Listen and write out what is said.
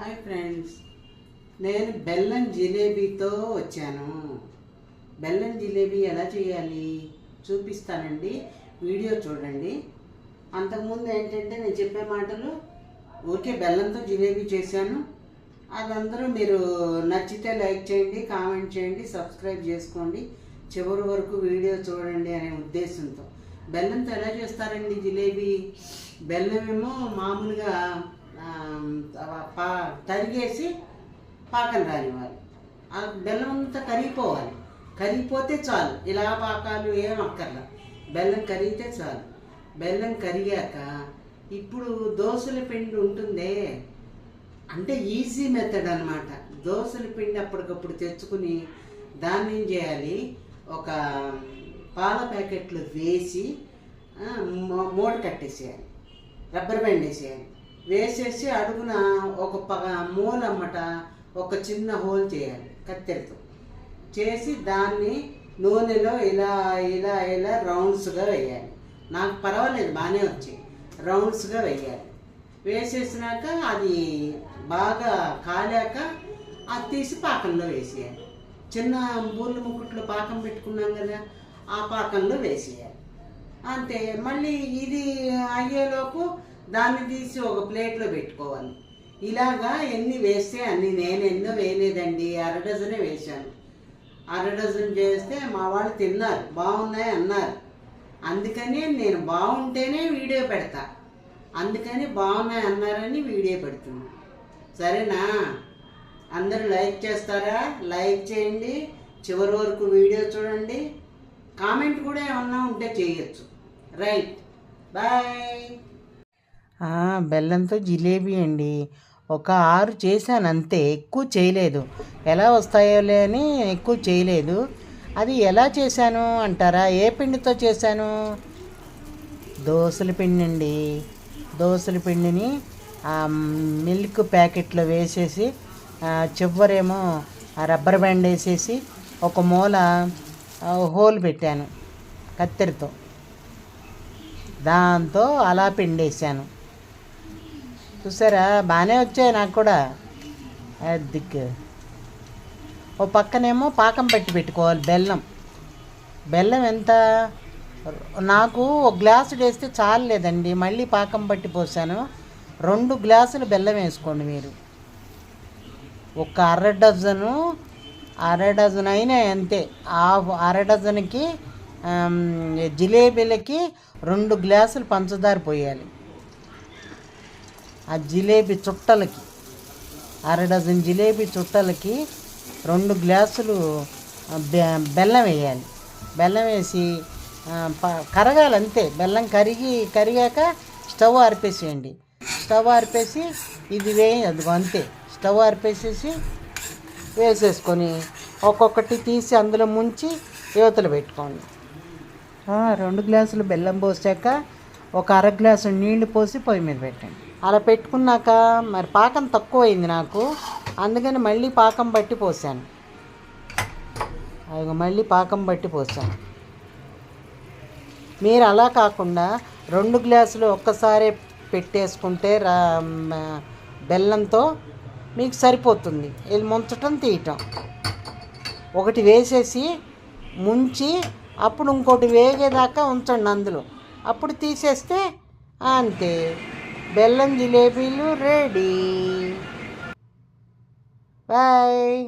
Hi friends. నేను బెల్లం జిలేబీతో వచ్చాను. బెల్లం జిలేబీ ఎలా చేయాలి చూపిస్తానండి. వీడియో చూడండి. అంతకుముందు ఏంటంటే నేను చెప్పే మాటలు ఊరికే బెల్లంతో జిలేబీ చేశాను. అదందరూ మీరు నచ్చితే లైక్ చేయండి కామెంట్ చేయండి సబ్స్క్రైబ్ చేసుకోండి. చివరి వరకు వీడియో చూడండి అనే ఉద్దేశంతో. బెల్లంతో ఎలా చేస్తారండి జిలేబీ? బెల్లం ఏమో మామూలుగా పా తరిగేసి పాకం రానివ్వాలి. ఆ బెల్లం అంతా కరిగిపోవాలి. కరిగిపోతే చాలు. ఇలా పాకాలు ఏం అక్కర్లా. బెల్లం కరిగితే చాలు. బెల్లం కరిగాక ఇప్పుడు దోశల పిండి ఉంటుందే. అంటే ఈజీ మెథడ్ అనమాట దోశల పిండి అప్పటికప్పుడు తెచ్చుకుని దాన్ని ఏం చేయాలి? ఒక పాల ప్యాకెట్లు వేసి మూ- మూట కట్టేసేయాలి. రబ్బర్ బ్యాండ్ వేసేయాలి. వేసేసి అడుగున ఒక పగ మూలమ్మట ఒక చిన్న హోల్ చేయాలి కత్తెరతో. చేసి దాన్ని నూనెలో ఇలా ఇలా ఇలా రౌండ్స్గా వేయాలి. నాకు పర్వాలేదు బాగానే వచ్చాయి. రౌండ్స్గా వేయాలి. వేసేసినాక అది బాగా కాలాక అది తీసి పాకంలో వేసేయాలి. చిన్న బూర్లు ముక్కుట్లో పాకం పెట్టుకున్నాం కదా ఆ పాకంలో వేసేయాలి. అంతే. మళ్ళీ ఇది అయ్యేలోపు దాన్ని తీసి ఒక ప్లేట్లో పెట్టుకోవాలి. ఇలాగా ఎన్ని వేస్తే అన్ని నేను ఎన్నో వేయలేదండి అర డజనే వేశాను. అర డజన్ చేస్తే మా వాళ్ళు తిన్నారు బాగున్నాయి అన్నారు. అందుకని నేను బాగుంటేనే వీడియో పెడతా. అందుకని బాగున్నాయి అన్నారని వీడియో పెడుతున్నా. సరేనా? అందరూ లైక్ చేస్తారా? లైక్ చేయండి. చివరి వరకు వీడియో చూడండి. కామెంట్ కూడా ఏమన్నా ఉంటే చేయొచ్చు. రైట్. బాయ్. బెల్లంతో జిలేబీ అండి. ఒక ఆరు చేశాను అంతే. ఎక్కువ చేయలేదు. ఎలా వస్తాయోలే అని ఎక్కువ చేయలేదు. అది ఎలా చేశాను అంటారా? ఏ పిండితో చేశాను? దోసల పిండి అండి దోసల పిండిని ఆ మిల్క్ ప్యాకెట్లో వేసేసి చివరేమో ఆ రబ్బర్ బ్యాండ్ వేసేసి ఒక మూల హోల్ పెట్టాను కత్తెరతో. దాంతో అలా పిండేసాను చూసారా? బాగానే వచ్చాయి నాకు కూడా. దిక్కు ఓ పక్కనేమో పాకం పెట్టి పెట్టుకోవాలి బెల్లం. బెల్లం ఎంత? నాకు ఒక గ్లాసు వేస్తే చాలలేదండి. మళ్ళీ పాకం పట్టి పోసాను. రెండు గ్లాసులు బెల్లం వేసుకోండి మీరు. ఒక అర డజను అర డజన్ అయినా అంతే. ఆ అర డజన్కి జిలేబీలకి రెండు గ్లాసులు పంచదార పోయాలి. ఆ జిలేబీ చుట్టలకి అర డజన్ జిలేబీ చుట్టలకి రెండు గ్లాసులు బెల్లం వేయాలి. బెల్లం వేసి కరగాలి అంతే. బెల్లం కరిగి కరిగాక స్టవ్ ఆర్పేసేయండి. స్టవ్ ఆర్పేసి ఇది వేయి అదిగో అంతే. స్టవ్ ఆర్పేసేసి వేసేసుకొని ఒక్కొక్కటి తీసి అందులో ముంచి యువతలు పెట్టుకోండి. రెండు గ్లాసులు బెల్లం పోసాక ఒక అర గ్లాసు నీళ్ళు పోసి పొయ్యి మీద పెట్టండి. అలా పెట్టుకున్నాక మరి పాకం తక్కువ అయింది నాకు. అందుకని మళ్ళీ పాకం బట్టి పోసాను. అది మళ్ళీ పాకం బట్టి పోసాను. మీరు అలా కాకుండా రెండు గ్లాసులు ఒక్కసారే పెట్టేసుకుంటే రా బెల్లంతో మీకు సరిపోతుంది. ఇది ముంచటం తీయటం. ఒకటి వేసేసి ముంచి అప్పుడు ఇంకోటి వేగేదాకా ఉంచండి అందులో. అప్పుడు తీసేస్తే అంతే. బెల్లం జిలేబీలు రెడీ. బాయ్.